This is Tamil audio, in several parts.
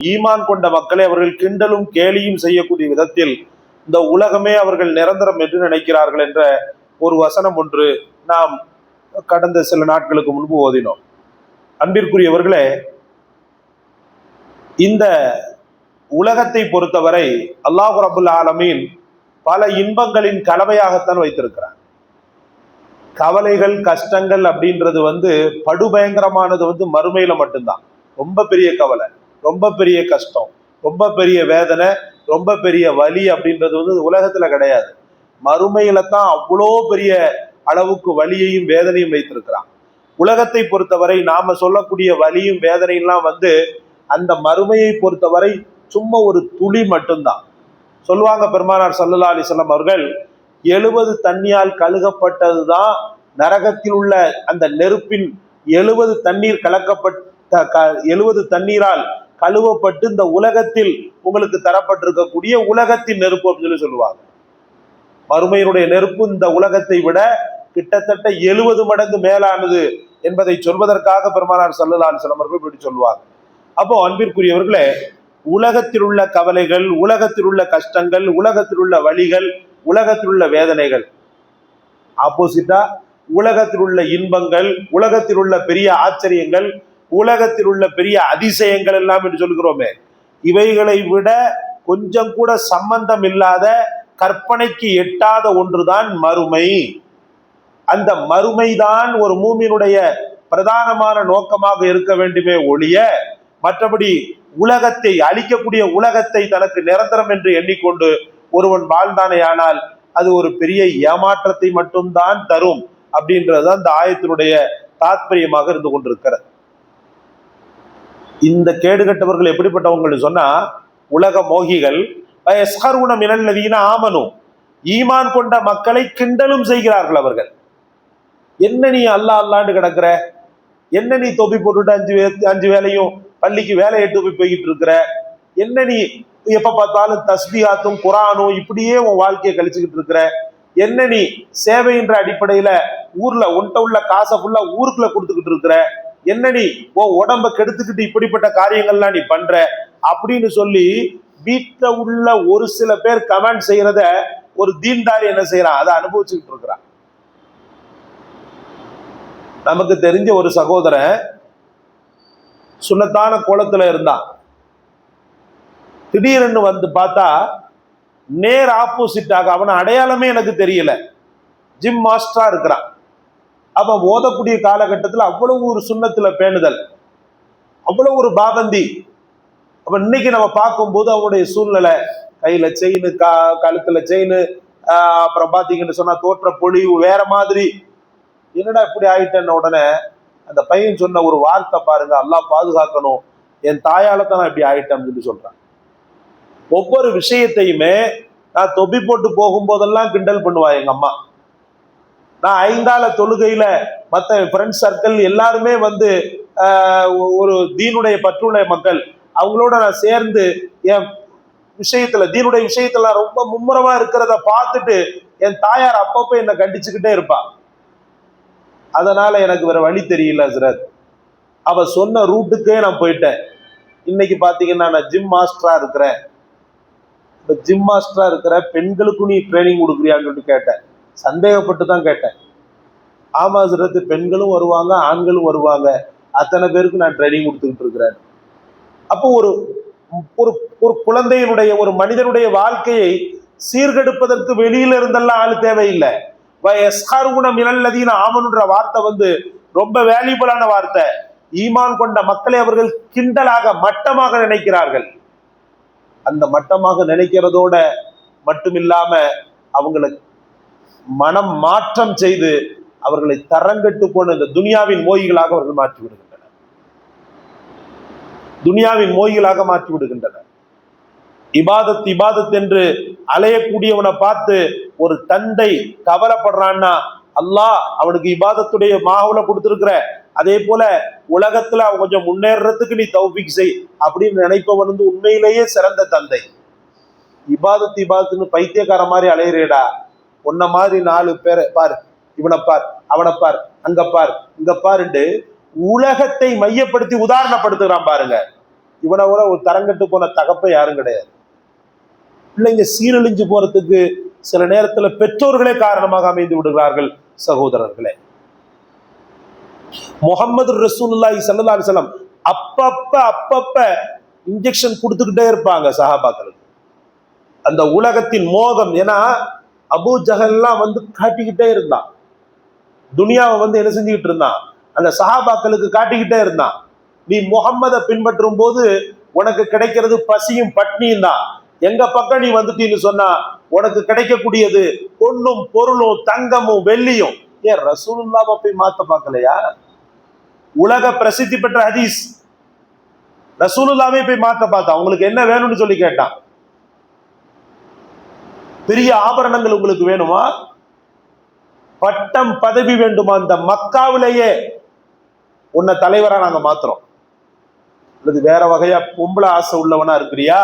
ஈமான் கொண்ட மக்களை அவர்கள் கிண்டலும் கேலியும் செய்யக்கூடிய விதத்தில் இந்த உலகமே அவர்கள் நிரந்தரம் என்று நினைக்கிறார்கள் என்ற ஒரு வசனம் ஒன்று நாம் கடந்த சில நாட்களுக்கு முன்பு ஓதினோம். அன்பிற்குரியவர்களே இந்த உலகத்தை பொறுத்தவரை அல்லாஹு ரபுல் ஆலமீன் பல இன்பங்களின் கலவையாகத்தான் வைத்திருக்கிறார். கவலைகள் கஷ்டங்கள் அப்படின்றது வந்து படுபயங்கரமானது வந்து மறுமையில மட்டும்தான். ரொம்ப பெரிய கவலை. ரொம்ப பெரிய கஷ்டம் ரொம்ப பெரிய வேதனை ரொம்ப பெரிய வலி அப்படின்றது வந்து உலகத்துல கிடையாது. மறுமையில தான் அவ்வளோ பெரிய அளவுக்கு வலியையும் வேதனையும் வைத்திருக்கிறான். உலகத்தை பொறுத்தவரை நாம சொல்லக்கூடிய வலியும் வேதனையெல்லாம் வந்து அந்த மறுமையை பொறுத்தவரை சும்மா ஒரு துளி மட்டும்தான். சொல்லுவாங்க பெருமானார் சல்லல்லா அலிசல்லாம் அவர்கள் எழுபது தண்ணியால் கழுகப்பட்டது தான் நரகத்தில் உள்ள அந்த நெருப்பின் எழுபது தண்ணீர் கலக்கப்பட்ட எழுபது தண்ணீரால் கழுவப்பட்டு இந்த உலகத்தில் உங்களுக்கு தரப்பட்டிருக்கக்கூடிய உலகத்தின் நெருப்பு அப்படின்னு சொல்லி சொல்லுவாங்க. மறுமையினுடைய நெருப்பு இந்த உலகத்தை விட கிட்டத்தட்ட எழுபது மடங்கு மேலானது என்பதை சொல்வதற்காக பெருமானார் சல்லல்லா அலிஸ்லாம் இப்படி சொல்லுவாங்க. அப்போ அன்பிற்குரியவர்களே உலகத்தில் உள்ள கவலைகள் உலகத்தில் உள்ள கஷ்டங்கள் உலகத்தில் உள்ள வழிகள் உலகத்தில் உள்ள வேதனைகள் ஆப்போசிட்டா உலகத்தில் உள்ள இன்பங்கள் உலகத்தில் உள்ள பெரிய ஆச்சரியங்கள் உலகத்தில் உள்ள பெரிய அதிசயங்கள் எல்லாம் என்று சொல்கிறோமே இவைகளை விட கொஞ்சம் கூட சம்பந்தம் இல்லாத கற்பனைக்கு எட்டாத ஒன்றுதான் மறுமை. அந்த மறுமைதான் ஒரு மூமியினுடைய பிரதானமான நோக்கமாக இருக்க வேண்டுமே ஒழிய மற்றபடி உலகத்தை அழிக்கக்கூடிய உலகத்தை தனக்கு நிரந்தரம் என்று எண்ணிக்கொண்டு ஒருவன் வாழ்ந்தானே ஆனால் அது ஒரு பெரிய ஏமாற்றத்தை மட்டும்தான் தரும் அப்படின்றது அந்த ஆயத்தினுடைய தாத்பரியமாக இருந்து கொண்டிருக்கிறது. இந்த கேடுகட்டவர்கள் எப்படிப்பட்டவங்கன்னு சொன்னா உலக மோகிகள் மினல்லதீன ஆமனும் ஈமான் கொண்ட மக்களை கிண்டலும் செய்கிறார்கள் அவர்கள். என்ன நீ அல்லா அல்லாண்டு கிடக்குற? என்ன நீ தொப்பி போட்டுட்டு அஞ்சு அஞ்சு வேலையும் பள்ளிக்கு வேலை எட்டு போய் போய்கிட்டு இருக்கிற? என்ன நீ எப்ப பார்த்தாலும் தஸ்பியாத்தும் குரானும் இப்படியே உன் வாழ்க்கையை கழிச்சுக்கிட்டு இருக்கிற? என்ன நீ சேவைன்ற அடிப்படையில ஊர்ல உன்ட்ட உள்ள காசை ஃபுல்லா ஊருக்குள்ள கொடுத்துக்கிட்டு இருக்கிற? என்ன நீ உன் உடம்ப கெடுத்துக்கிட்டு இப்படிப்பட்ட காரியங்கள்லாம் நீ பண்ற? அப்படின்னு சொல்லி வீட்டுல உள்ள ஒரு சில பேர் கமெண்ட் செய்யறத ஒரு தீன்தாரி என்ன செய்யறான்? அதை அனுபவிச்சுக்கிட்டு இருக்கிறான். நமக்கு தெரிஞ்ச ஒரு சகோதரன் சுண்ணத்தான கோலத்துல இருந்தான். திடீர்னு வந்து பார்த்தா நேர் ஆப்போசிட்டாக அவனை அடையாளமே எனக்கு தெரியல. ஜிம் மாஸ்டரா இருக்கிறான். அப்போ ஓதக்கூடிய காலகட்டத்தில் அவ்வளவு ஒரு சுண்ணத்தில் பேணுதல். அவ்வளவு ஒரு பாபந்தி. அப்ப இன்னைக்கு நம்ம பார்க்கும்போது அவனுடைய சூழ்நிலை கையில செயின் கா கழுத்துல செயின் அப்புறம் பாத்தீங்கன்னு சொன்னா தோற்ற பொழிவு வேற மாதிரி. என்னடா இப்படி ஆயிட்டேன்ன உடனே அந்த பையன் சொன்ன ஒரு வார்த்தை பாருங்க எல்லாம் பாதுகாக்கணும். என் தாயால தான் நான் இப்படி ஆயிட்டேன்னு சொல்லி சொல்றான். ஒவ்வொரு விஷயத்தையுமே நான் தொப்பி போட்டு போகும்போதெல்லாம் கிண்டல் பண்ணுவா எங்க அம்மா. நான் ஐந்தால தொழுகையில மற்ற ஃப்ரெண்ட்ஸ் சர்க்கிள் எல்லாருமே வந்து ஒரு தீனுடைய பற்றுடைய மக்கள் அவங்களோட நான் சேர்ந்து என் விஷயத்துல தீனுடைய விஷயத்துல ரொம்ப மும்முரமா இருக்கிறத பார்த்துட்டு என் தாயார் அப்பப்போ என்னை கண்டிச்சுக்கிட்டே இருப்பா. அதனால எனக்கு வேற வழி தெரியல ஹசரத் அவ சொன்ன ரூட்டுக்கே நான் போயிட்டேன். இன்னைக்கு பாத்தீங்கன்னா நான் ஜிம் மாஸ்டரா இருக்கிறேன். இந்த ஜிம் மாஸ்டரா இருக்கிற பெண்களுக்கும் நீ ட்ரைனிங் கொடுக்குறியான்னு சொல்லிட்டு கேட்டேன். சந்தேகப்பட்டு தான் கேட்டேன். ஆமா சிறத்து பெண்களும் வருவாங்க ஆண்களும் வருவாங்க. அத்தனை பேருக்கு நான் ட்ரைனிங் கொடுத்துக்கிட்டு இருக்கிறேன். அப்போ ஒரு ஒரு ஒரு குழந்தையினுடைய ஒரு மனிதனுடைய வாழ்க்கையை சீர்கெடுப்பதற்கு வெளியில இருந்தெல்லாம் ஆள் தேவையில்லை. மினல்லதீன ஆமனுன்ற வார்த்தை வந்து ரொம்ப வேல்யூபிளான வார்த்தை. ஈமான் கொண்ட மக்களை அவர்கள் கிண்டலாக மட்டமாக நினைக்கிறார்கள். அந்த மட்டமாக நினைக்கிறதோட மட்டுமில்லாம அவங்களை மனம் மாற்றம் செய்து அவர்களை தரங்கட்டு போன இந்த துனியாவின் மோகிகளாக அவர்கள் மாற்றி விடுகின்றனர். துனியாவின் மோகிகளாக மாற்றி விடுகின்றனர். இபாதத் இபாதத் என்று அலையக்கூடியவனை பார்த்து ஒரு தந்தை கவலைப்படுறான்னா அல்லாஹ் அவனுக்கு இபாதத்துடைய மாவுல கொடுத்துருக்குற அதே போல உலகத்துல அவன் கொஞ்சம் முன்னேறதுக்கு நீ தௌபிக் செய் அப்படின்னு நினைப்பவன் வந்து உண்மையிலேயே சிறந்த தந்தை. இபாதத் இபாதத்துன்னு பைத்தியக்கார மாதிரி அலையிறேடா. உன்ன மாதிரி நாலு பேரை பார். இவனை பார் அவனை பார் அங்க பார் இங்க பாருண்டு உலகத்தை மையப்படுத்தி உதாரணப்படுத்துகிறான் பாருங்க. இவனை விட ஒரு தரங்கட்டு போன தகப்ப யாரும் கிடையாது. பிள்ளைங்க சீரழிஞ்சு போறதுக்கு சில நேரத்துல பெற்றோர்களே காரணமாக அமைந்து விடுகிறார்கள் சகோதரர்களே. முகமது ரசூலுல்லாஹி ஸல்லல்லாஹு அலைஹி அப்பப்ப அப்பப்ப இன்ஜெக்ஷன் கொடுத்துக்கிட்டே இருப்பாங்க சஹாபாக்களுக்கு. அந்த உலகத்தின் மோகம் ஏன்னா அபூ ஜஹல்லாம் வந்து காட்டிக்கிட்டே இருந்தான். துனியாவை வந்து என்ன செஞ்சுக்கிட்டு இருந்தான்? அந்த சஹாபாக்களுக்கு காட்டிக்கிட்டே இருந்தான். நீ முகம்மதை பின்பற்றும் போது உனக்கு கிடைக்கிறது பசியும் பட்னியும் தான். எங்க பக்கம் நீ வந்துட்டீன்னு சொன்னா உனக்கு கிடைக்கக்கூடியது பொண்ணும் பொருளும் தங்கமும் வெள்ளியும். ஏன் ரசூலுல்லாவை போய் மாத்த பார்க்கலையா? உலக பிரசித்தி பெற்ற ஹதீஸ். ரசூலுல்லாவே போய் மாத்த பார்த்தா உங்களுக்கு என்ன வேணும்னு சொல்லி கேட்டான். பெரிய ஆபரணங்கள் உங்களுக்கு வேணுமா? பட்டம் பதவி வேண்டுமா? அந்த மக்காவிலேயே உன்னை தலைவரா நாங்க மாத்துறோம். அல்லது வேற வகையா பொம்பளை ஆசை உள்ளவனா இருக்கிறியா?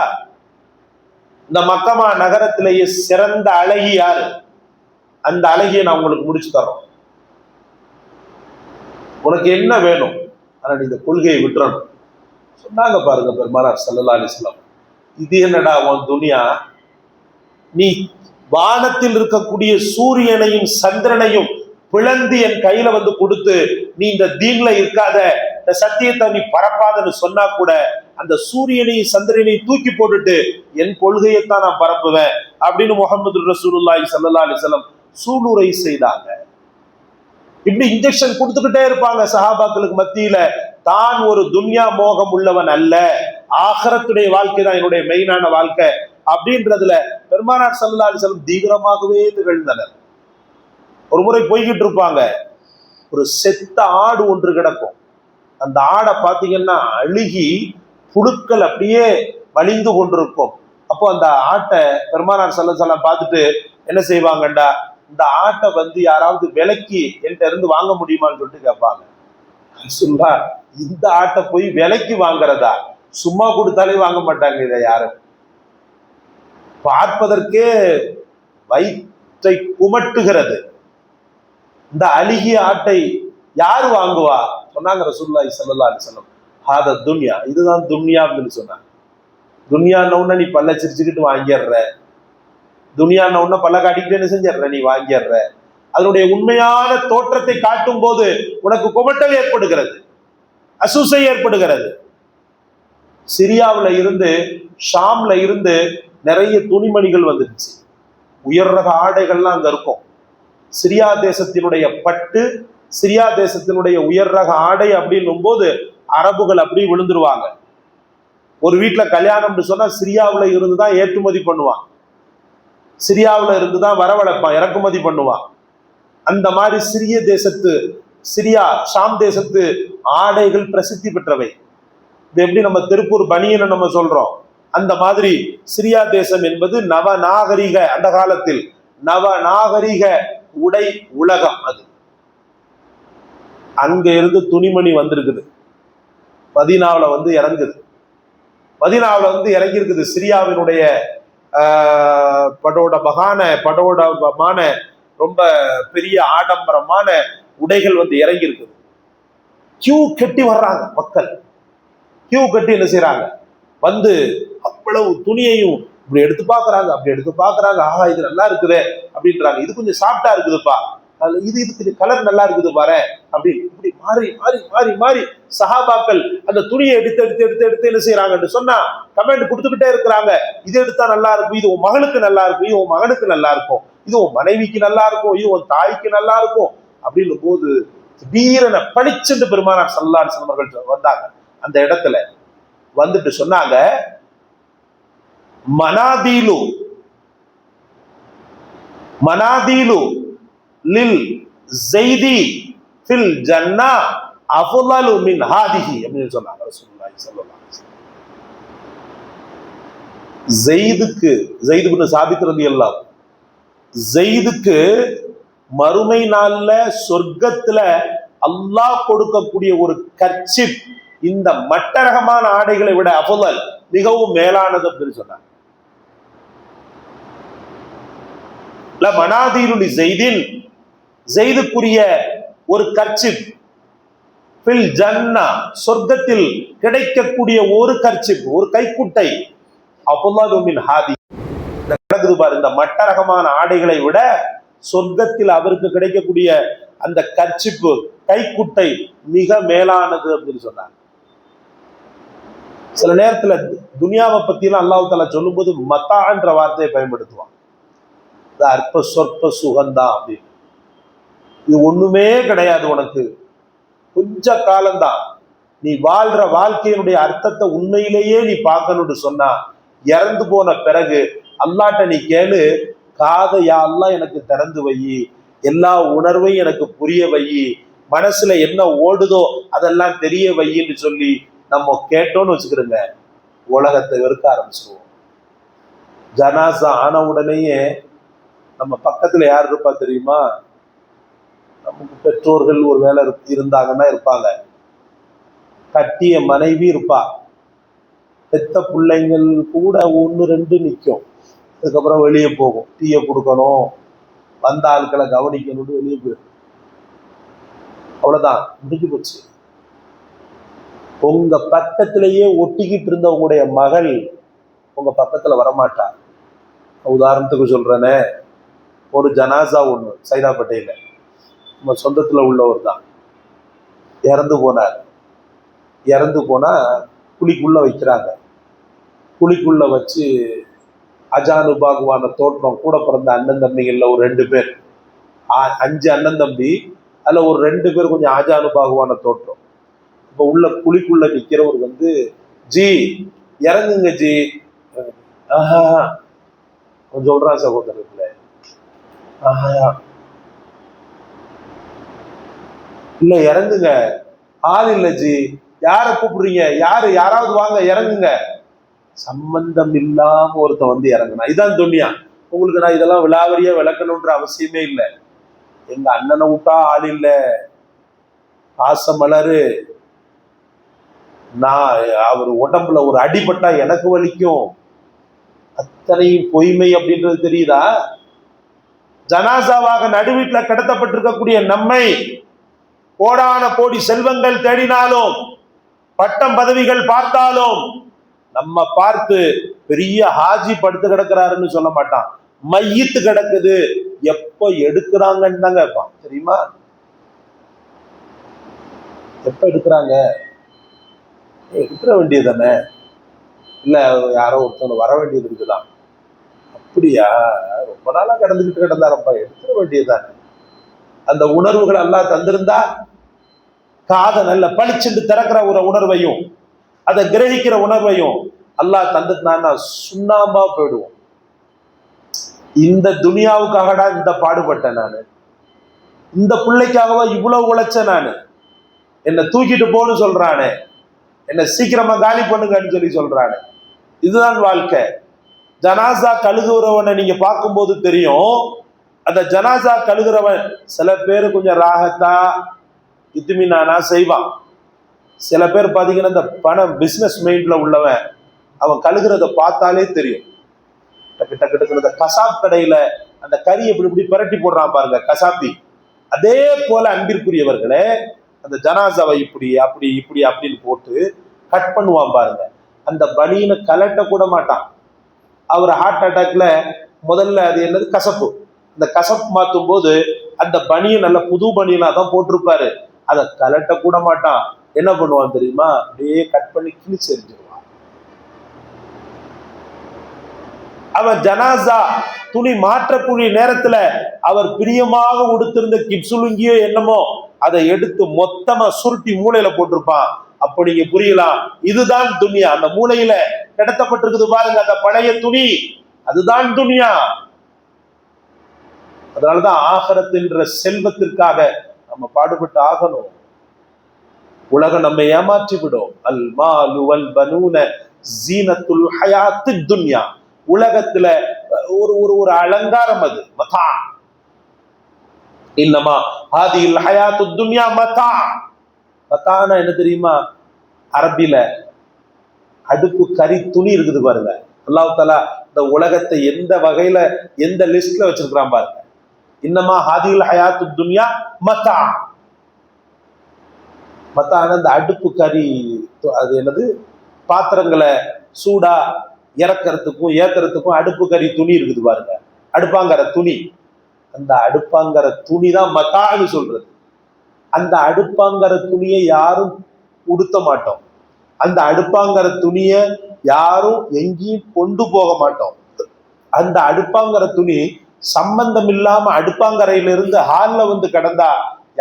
இந்த மக்கமா நகரத்திலேயே சிறந்த அழகி யாரு? அந்த அழகியை நான் உங்களுக்கு முடிச்சு தரோம் உனக்கு என்ன வேணும்? ஆனா நீ இந்த கொள்கையை விட்டுறணும். சொன்னாங்க பாருங்க பெருமானார் சல்லா அலிஸ்லாம் இது என்னடா உன் துனியா? நீ வானத்தில் இருக்கக்கூடிய சூரியனையும் சந்திரனையும் பிளந்து என் கையில வந்து கொடுத்து நீ இந்த தீன்ல இருக்காத. இந்த சத்தியத்தை நீ பரப்பாதன்னு சொன்னா கூட அந்த சூரியனையும் சந்திரனையும் தூக்கி போட்டுட்டு என் கொள்கையைத்தான் நான் பரப்புவேன். அப்படின்னு முகமது ரசூலுல்லாய் சல்லா அலிசல்லம் சூளுரை செய்தாங்க. இப்படி இன்ஜெக்ஷன் கொடுத்துக்கிட்டே இருப்பாங்க சஹாபாக்களுக்கு மத்தியில. தான் ஒரு துன்யா மோகம் உள்ளவன் அல்ல. ஆகரத்துடைய வாழ்க்கை தான் என்னுடைய மெயினான வாழ்க்கை. அப்படின்றதுல பெருமானார் சல்லா அலிசல்லம் தீவிரமாகவே திகழ்ந்தனர். ஒரு முறை போய்கிட்டு இருப்பாங்க. ஒரு செத்த ஆடு ஒன்று கிடக்கும். அந்த ஆடை பார்த்தீங்கன்னா அழுகி புழுக்கள் அப்படியே வலிந்து கொண்டிருக்கும். அப்போ அந்த ஆட்டை பெருமானார் சல்ல பார்த்துட்டு என்ன செய்வாங்கண்டா? இந்த ஆட்டை வந்து யாராவது விலைக்கு என்கிட்ட இருந்து வாங்க முடியுமான்னு சொல்லிட்டு கேட்பாங்க. சொல்லா இந்த ஆட்டை போய் விலைக்கு வாங்குறதா? சும்மா கொடுத்தாலே வாங்க மாட்டாங்க இதை யாரும். பார்ப்பதற்கே வயிற்றை குமட்டுகிறது. இந்த அழுகிய ஆட்டை யார் வாங்குவா? சொன்னாங்க ரசூல்லாய் சல்லா அலிசல்லம் ஹாத துன்யா. இதுதான் துன்யா அப்படின்னு சொன்னாங்க. துன்யான்ன உடனே நீ பல்ல சிரிச்சுக்கிட்டு வாங்கிடுற. துனியான்ன உடனே பல்ல காட்டிக்கிட்டு என்ன செஞ்சிடுற? நீ வாங்கிடுற. அதனுடைய உண்மையான தோற்றத்தை காட்டும் போது உனக்கு குமட்டல் ஏற்படுகிறது. அசூசை ஏற்படுகிறது. சிரியாவில் இருந்து ஷாம்ல இருந்து நிறைய துணிமணிகள் வந்துருச்சு. உயர் ரக ஆடைகள்லாம் அங்க இருக்கும். சிரியா தேசத்தினுடைய பட்டு சிரியா தேசத்தினுடைய உயர் ரக ஆடை அப்படின்னும் போது அரபுகள் அப்படி விழுந்துருவாங்க. ஒரு வீட்டுல கல்யாணம்னு சொன்னா சிரியாவில் இருந்து தான் ஏற்றுமதி பண்ணுவான். சிரியாவில் இருந்து தான் வரவழைப்பான் இறக்குமதி பண்ணுவான். அந்த மாதிரி சிறிய தேசத்து சிரியா ஷாம் தேசத்து ஆடைகள் பிரசித்தி பெற்றவை. இது எப்படி நம்ம திருப்பூர் பனியன்னு நம்ம சொல்றோம்? அந்த மாதிரி சிரியா தேசம் என்பது நவநாகரிக அந்த காலத்தில் நவநாகரிக உடை உலகம் அது. அங்க இருந்து துணிமணி வந்திருக்குது. மதினாவில் வந்து இறங்குது. மதினாவில் வந்து இறங்கி இருக்குது சிரியாவினுடைய படோட மகான படோடமான ரொம்ப பெரிய ஆடம்பரமான உடைகள் வந்து இறங்கி இருக்குது கியூ கட்டி வர்றாங்க மக்கள். கியூ கட்டி என்ன செய்யறாங்க வந்து அவ்வளவு துணியையும் இப்படி எடுத்து பார்க்குறாங்க அப்படி எடுத்து பார்க்குறாங்க. ஆஹா இது நல்லா இருக்குதே அப்படின்றாங்க. இது கொஞ்சம் சாஃப்டா இருக்குதுப்பா. இது இது இது கலர் நல்லா இருக்குது பாரு அப்படி இப்படி மாறி மாறி மாறி மாறி சஹாபாக்கள் அந்த துணியை எடுத்து எடுத்து எடுத்து எடுத்து என்ன செய்யறாங்கன்னு சொன்னா கமெண்ட் கொடுத்துக்கிட்டே இருக்கிறாங்க. இது எடுத்தா நல்லா இருக்கும் இது உன் மகளுக்கு நல்லா இருக்கும் இது உன் மகனுக்கு நல்லா இருக்கும் இது உன் மனைவிக்கு நல்லா இருக்கும் இது உன் தாய்க்கு நல்லா இருக்கும் அப்படின்னும் போது திடீரென பளிச்சென்று பெருமானார் சல்லான் செல்வர்கள் வந்தாங்க. அந்த இடத்துல வந்துட்டு சொன்னாங்க மனாதீலு மனாதீலு லில் ஜெய்தி ஃபில் ஜன்னா அஃலலு மின் ஹாதிஹி அப்படின்னு சொன்னாங்க ரசூலுல்லாஹி ஸல்லல்லாஹு அலைஹி வஸல்லம். ஜெயிதுக்கு ஜெயிது பின் சாபித் ரலியல்லாஹு ஜெயிதுக்கு மறுமை நாள்ல சொர்க்கத்துல அல்லாஹ் கொடுக்கக்கூடிய ஒரு கர்ச்சிப் இந்த மட்டரகமான ஆடைகளை விட அஃலல் மிகவும் மேலானது அப்படின்னு சொன்னாங்க. ல மனாதீருலி செய்துக்குரிய ஒரு கர்ச்சிப் பில் ஜன்னா சொர்க்கத்தில் கிடைக்கக்கூடிய ஒரு கர்ச்சிப் ஒரு கைக்குட்டை அபுல்லாதுமின் ஹாதி. நடக்குது பாரு இந்த மட்ட ரகமான ஆடைகளை விட சொர்க்கத்தில் அவருக்கு கிடைக்கக்கூடிய அந்த கர்ச்சிப்பு கைக்குட்டை மிக மேலானது அப்படின்னு சொன்னாங்க. சில நேரத்துல துனியாவை பத்திலாம் அல்லாஹு தாலா சொல்லும்போது மத்தான்ற வார்த்தையை பயன்படுத்துவான். இது அற்ப சொற்ப சுகந்தான் அப்படின்னு. இது ஒண்ணுமே கிடையாது உனக்கு. கொஞ்ச காலம்தான். நீ வாழ்ற வாழ்க்கையினுடைய அர்த்தத்தை உண்மையிலேயே நீ பார்க்கணும்னு சொன்னா இறந்து போன பிறகு அல்லாட்ட நீ கேளு காதை யாரெல்லாம் எனக்கு திறந்து வை. எல்லா உணர்வையும் எனக்கு புரிய வை. மனசுல என்ன ஓடுதோ அதெல்லாம் தெரிய வையின்னு சொல்லி நம்ம கேட்டோம்னு வச்சுக்கிறோங்க உலகத்தை வெறுக்க ஆரம்பிச்சிருவோம். ஜனாசா ஆன உடனேயே நம்ம பக்கத்துல யார் இருப்பா தெரியுமா? நமக்கு பெற்றோர்கள் ஒரு வேலை இருந்தாங்கன்னா இருப்பாங்க. கட்டிய மனைவி இருப்பா. பெத்த பிள்ளைங்கள் கூட ஒன்று ரெண்டு நிற்கும் அதுக்கப்புறம் வெளியே போகும். டீயை கொடுக்கணும். வந்த ஆட்களை கவனிக்கணும்னு வெளியே போயிடும். அவ்வளோதான் முடிஞ்சு போச்சு. உங்க பக்கத்திலேயே ஒட்டிக்கிட்டு இருந்த உங்களுடைய மகள் உங்க பக்கத்துல வரமாட்டா. உதாரணத்துக்கு சொல்றேனே ஒரு ஜனாசா ஒண்ணு சைதாப்பேட்டையில. நம்ம சொந்தத்துல உள்ளவர் தான். இறந்து போனார். இறந்து போனா குழிக்குள்ள வைக்கிறாங்க. குழிக்குள்ள வச்சு அஜானு பாகுவான தோற்றம் கூட பிறந்த அண்ணன் தம்பிகள்ல ஒரு ரெண்டு பேர். அஞ்சு அண்ணன் தம்பி அதில் ஒரு ரெண்டு பேர் கொஞ்சம் அஜானு பாகுவான தோற்றம். இப்போ உள்ள குழிக்குள்ள நிற்கிறவர் வந்து ஜி இறங்குங்க ஜி. ஆஹா. கொஞ்சம் சொல்றான் சகோதரர்களே ஆஹா. இல்ல இறங்குங்க. ஆள் இல்ல ஜி. யார கூப்பிடுறீங்க? யாரு? யாராவது வாங்க இறங்குங்க. சம்பந்தம் இல்லாம ஒருத்தன் வந்து இறங்குனா இதான் துணியா உங்களுக்கு நான் இதெல்லாம் விழாவரியா விளக்கணுன்ற அவசியமே இல்லை. எங்க அண்ணனை விட்டா ஆள் இல்ல. ஆசை மலரு நான் அவர் உடம்புல ஒரு அடிபட்டா எனக்கு வலிக்கும். அத்தனையும் பொய்மை அப்படின்றது தெரியுதா? ஜனாசாவாக நடுவீட்டில் கடத்தப்பட்டிருக்கக்கூடிய நம்மை கோடான கோடி செல்வங்கள் தேடினாலும் பட்டம் பதவிகள் பார்த்தாலும் நம்ம பார்த்து பெரிய ஹாஜி படுத்து கிடக்குறாருன்னு சொல்ல மாட்டான். மையத்து கிடக்குது. எப்ப எடுக்கிறாங்கன்னு தாங்க கேட்பான் தெரியுமா? எப்ப எடுக்கிறாங்க? எடுத்துட வேண்டியது தானே இல்லை யாரோ ஒருத்தவங்க வர வேண்டியது இருக்குதான். அப்படியா? ரொம்ப நாளாக கடந்துக்கிட்டு கிடந்தாரப்பா எடுத்துட வேண்டியது தானே அந்த உணர்வுகள் எல்லாம் தந்திருந்தா காதை நல்ல பளிச்சுண்டு திறக்கிற ஒரு உணர்வையும் அதை கிரகிக்கிற உணர்வையும் அல்லாஹ் தந்துட்டான்னா சுண்ணாம்பா போயிடுவோம். இந்த துனியாவுக்காகடா இந்த பாடுபட்டேன் நான். இந்த பிள்ளைக்காகவா இவ்வளவு உழைச்சேன் நான். என்னை தூக்கிட்டு போன்னு சொல்றானே. என்னை சீக்கிரமா காலி பண்ணுங்கன்னு சொல்லி சொல்றாரு. இதுதான் வாழ்க்கை. ஜனாசா கழுகுறவனை நீங்க பார்க்கும்போது தெரியும். அந்த ஜனாசா கழுகுறவன் சில பேர் கொஞ்சம் ராகத்தா இத்துமினானா செய்வான். சில பேர் பார்த்தீங்கன்னா இந்த பணம் பிஸ்னஸ் மைண்ட்ல உள்ளவன். அவன் கழுகுறத பார்த்தாலே தெரியும். டக்கு டக்கு டக்குனு இந்த கசாப் கடையில அந்த கறி இப்படி இப்படி பரட்டி போடுறான் பாருங்க கசாப்பி. அதே போல அன்பிற்குரியவர்களே அந்த ஜனாசாவை இப்படி அப்படி இப்படி அப்படின்னு போட்டு கட் பண்ணுவான் பாருங்க. அந்த பனியனை கலட்ட கூட மாட்டான். அவர் ஹார்ட் அட்டாக்ல முதல்ல அது என்னது? கசப்பு. அந்த கசப்பு மாற்றும் போது அந்த பனியை நல்ல புது பனியனா தான் போட்டிருப்பாரு. அதை கலட்ட கூட மாட்டான். என்ன பண்ணுவான் தெரியுமா? அப்படியே கட் பண்ணி கிழிச்சு எரிஞ்சிருவான் அவன் ஜனாசா துணி மாற்றக்கூடிய நேரத்துல அவர் பிரியமாக உடுத்திருந்த கிப்சுலுங்கியோ என்னமோ அதை எடுத்து மொத்தமா சுருட்டி மூளையில போட்டிருப்பான். அப்ப நீங்க புரியலாம் இதுதான் துனியா. அந்த மூளையில கிடத்தப்பட்டிருக்குது பாருங்க அந்த பழைய துணி. அதுதான் துனியா. அதனாலதான் ஆகரத்தின்ற செல்வத்திற்காக நம்ம பாடுபட்டு ஆகணும். உலகம் நம்ம ஏமாற்றி விடும். அல் மாலு அல் பனூன ஜீனத்துல் ஹயாத்து துன்யா. உலகத்துல ஒரு ஒரு ஒரு அலங்காரம் அது. மதா இல்லமா ஹாதில் ஹயாத்து துன்யா மத்தா. மத்தானா என்ன தெரியுமா? அரபில அடுப்பு கறி துணி இருக்குது பாருங்க. அல்லாஹ் தாலா இந்த உலகத்தை எந்த வகையில எந்த லிஸ்ட்ல வச்சிருக்கிறான் பாருங்க. இன்னமா ஹாதில் ஹயாத்து துன்யா மத்தா. மத்தான இந்த அடுப்பு கறி அது என்னது? பாத்திரங்களை சூடா இறக்கிறதுக்கும் ஏத்துறதுக்கும் அடுப்பு கறி துணி இருக்குது பாருங்க. அடுப்பாங்கிற துணி. அந்த அடுப்பாங்கிற துணி தான் மத்தான்னு சொல்றது. அந்த அடுப்பாங்கிற துணியை யாரும் உடுத்த மாட்டோம். அந்த அடுப்பாங்கிற துணியை யாரும் எங்கேயும் கொண்டு போக மாட்டோம். அந்த அடுப்பாங்கிற துணி சம்பந்தம் இல்லாம அடுப்பாங்கரையில இருந்து ஹால்ல வந்து கிடந்தா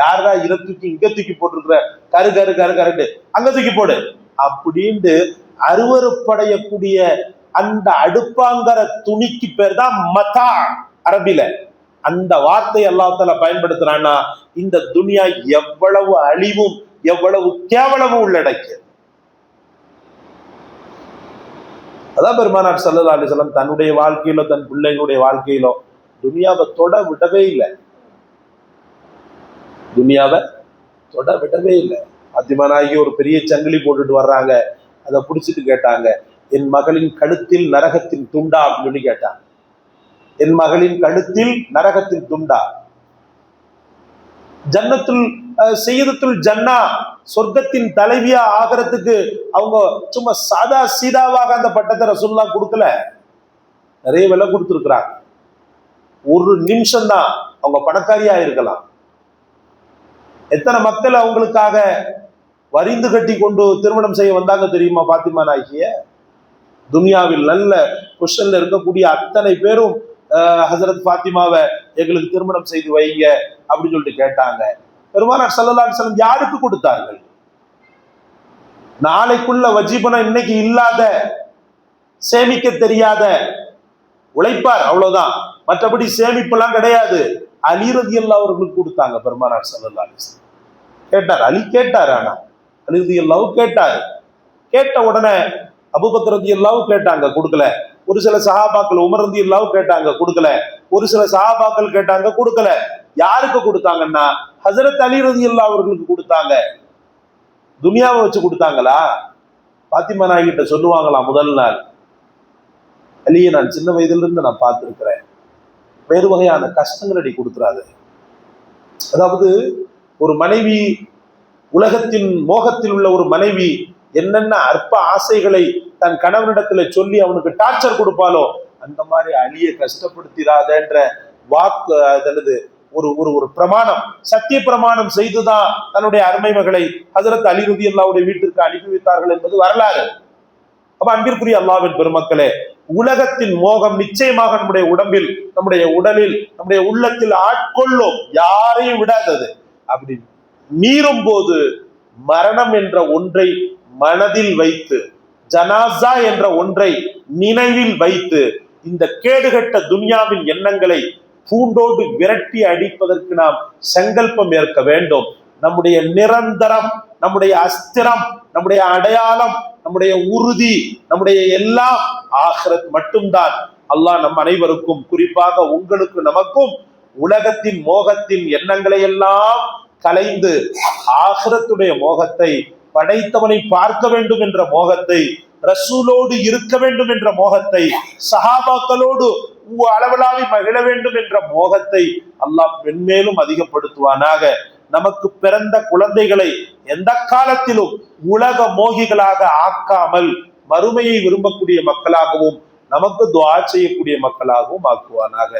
யாரா இத தூக்கி இங்க தூக்கி போட்டிருக்கிற? கரு கரு கரு கருண்டு அங்க தூக்கி போடு. அப்படின்ட்டு அருவறுப்படையக்கூடிய அந்த அடுப்பாங்கிற துணிக்கு பேர் தான் மதா அரபில. அந்த வார்த்தை அல்லாத்தால பயன்படுத்துறான்னா இந்த துனியா எவ்வளவு அழிவும் எவ்வளவு கேவலமும் உள்ளடக்கியது. அதான் பெருமானார் சல்லா அலிசல்லாம் தன்னுடைய வாழ்க்கையிலோ தன் பிள்ளைகளுடைய வாழ்க்கையிலோ துனியாவை தொட விடவே இல்லை. துனியாவை தொட விடவே இல்லை. அத்திமனாகி ஒரு பெரிய சங்கிலி போட்டுட்டு வர்றாங்க. அதை பிடிச்சிட்டு கேட்டாங்க என் மகளின் கழுத்தில் நரகத்தின் துண்டா? அப்படின்னு சொல்லி கேட்டாங்க. என் மகளின் கழுத்தில் நரகத்தின் துண்டா? ஜன்னத்துள் செய்யதத்துல் ஜன்னா சொர்க்கத்தின் தலைவியா ஆகிறதுக்கு அவங்க சும்மா சாதா சீதாவாக அந்த பட்டத்தை ரசுல்லா கொடுக்கல. நிறைய விலை கொடுத்துருக்குறாங்க. ஒரு நிமிஷம் தான் அவங்க பணக்காரியா இருக்கலாம். எத்தனை மக்கள் அவங்களுக்காக வரிந்து கட்டி கொண்டு திருமணம் செய்ய வந்தாங்க தெரியுமா பாத்திமா நாயகிய? துனியாவில் நல்ல கொஷன்ல இருக்கக்கூடிய அத்தனை பேரும் ஹசரத் ஃபாத்திமாவை எங்களுக்கு திருமணம் செய்து வைங்க அப்படின்னு சொல்லிட்டு கேட்டாங்க. பெருமானார் சல்லல்லா செல்லம் யாருக்கு கொடுத்தார்கள்? நாளைக்குள்ள வஜீபனம் இன்னைக்கு இல்லாத சேமிக்க தெரியாத உழைப்பார் அவ்வளவுதான். மற்றபடி சேமிப்பெல்லாம் கிடையாது. அலிரதி அல்லா அவர்களுக்கு கொடுத்தாங்க பெருமானார் சல்லல்லா கேட்டார். அலி கேட்டார் ஆனா. அலிரதி அல்லாவும் கேட்டார். கேட்ட உடனே அபுபக்ரதி எல்லாவும் கேட்டாங்க கொடுக்கல. ஒரு சில சகாபாக்கள் உமர்ந்து இல்லாம கேட்டாங்க கொடுக்கல. ஒரு சில சகாபாக்கள் கேட்டாங்க கொடுக்கல. யாருக்கு கொடுத்தாங்கன்னா ஹசரத் அலி ரதி இல்லா அவர்களுக்கு கொடுத்தாங்க. துனியாவை வச்சு கொடுத்தாங்களா? பாத்திமா நாய்கிட்ட சொல்லுவாங்களா முதல் நாள்? அலியை நான் சின்ன வயதுல இருந்து நான் பார்த்துருக்கிறேன். வேறு வகையான கஷ்டங்கள் அடி கொடுத்துறாது அதாவது ஒரு மனைவி உலகத்தின் மோகத்தில் உள்ள ஒரு மனைவி என்னென்ன அற்ப ஆசைகளை தன் கணவனிடத்துல சொல்லி அவனுக்கு டார்ச்சர் கொடுப்பாலோ அந்த மாதிரி அழிய கஷ்டப்படுத்திடாதன்ற வாக்கு அதனது ஒரு ஒரு ஒரு பிரமாணம் சத்திய பிரமாணம் செய்துதான் தன்னுடைய அருமை மகளை ஹசரத் அலிருதி அல்லாவுடைய வீட்டிற்கு அனுப்பி வைத்தார்கள் என்பது வரலாறு. அப்ப அன்பிற்குரிய அல்லாவின் பெருமக்களே உலகத்தின் மோகம் நிச்சயமாக நம்முடைய உடம்பில் நம்முடைய உடலில் நம்முடைய உள்ளத்தில் ஆட்கொள்ளும் யாரையும் விடாதது. அப்படி மீறும் போது மரணம் என்ற ஒன்றை மனதில் வைத்து ஜனாசா என்ற ஒன்றை நினைவில் வைத்து இந்த கேடுகட்ட துன்யாவின் எண்ணங்களை பூண்டோடு விரட்டி அடிப்பதற்கு நாம் சங்கல்பம் ஏற்க வேண்டும். நம்முடைய நிரந்தரம் நம்முடைய அஸ்திரம் நம்முடைய அடையாளம் நம்முடைய உறுதி நம்முடைய எல்லாம் ஆகிறது மட்டும்தான். அல்லாஹ் நம் அனைவருக்கும் குறிப்பாக உங்களுக்கு நமக்கும் உலகத்தின் மோகத்தின் எண்ணங்களை எல்லாம் கலைந்து ஆகிரத்துடைய மோகத்தை படைத்தவனை பார்க்க வேண்டும் என்ற மோகத்தை ரசூலோடு இருக்க வேண்டும் என்ற மோகத்தை சஹாபாக்களோடு அளவலாவி மகிழ வேண்டும் என்ற மோகத்தை அல்லாஹ் பெண்மேலும் அதிகப்படுத்துவானாக. நமக்கு பிறந்த குழந்தைகளை எந்த காலத்திலும் உலக மோகிகளாக ஆக்காமல் மறுமையை விரும்பக்கூடிய மக்களாகவும் நமக்கு துவா செய்யக்கூடிய மக்களாகவும் ஆக்குவானாக.